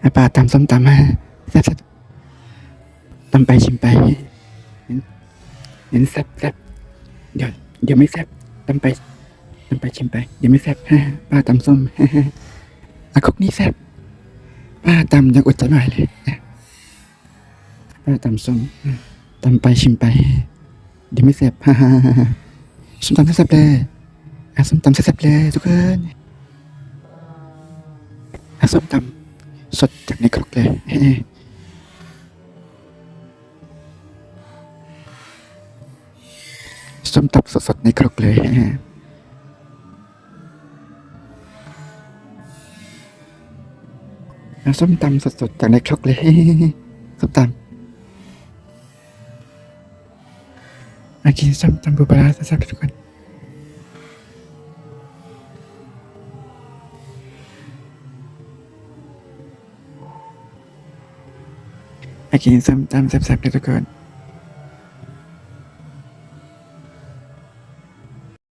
ให้ป้าตำส้มตำมาแซ่บๆตำไปชิมไปเห็นเห็นแซ่บแซ่บเดี๋ยวเดี๋ยวไม่แซ่บตำไปตำไปชิมไปเดี๋ยวไม่แซ่บป้าตำส้มอะครกนี้แซ่บป้าตำยังอดใจไม่ไหวเลยป้าตำส้มตำไปชิมไป เดี๋ยวไม่แซ่บฮ่าส้มตำแซ่บเลยอะส้มตำแซ่บเลยทุกคนอะส้มตำ สดจากในครกเลยส้มตำสดๆในครกเลยส้มตำสดๆจากในครกเลยส้มตำมากินส้มตำปูปลาราแซ่บๆทุกคน มากินส้มตำแซ่บๆเลยทุกคน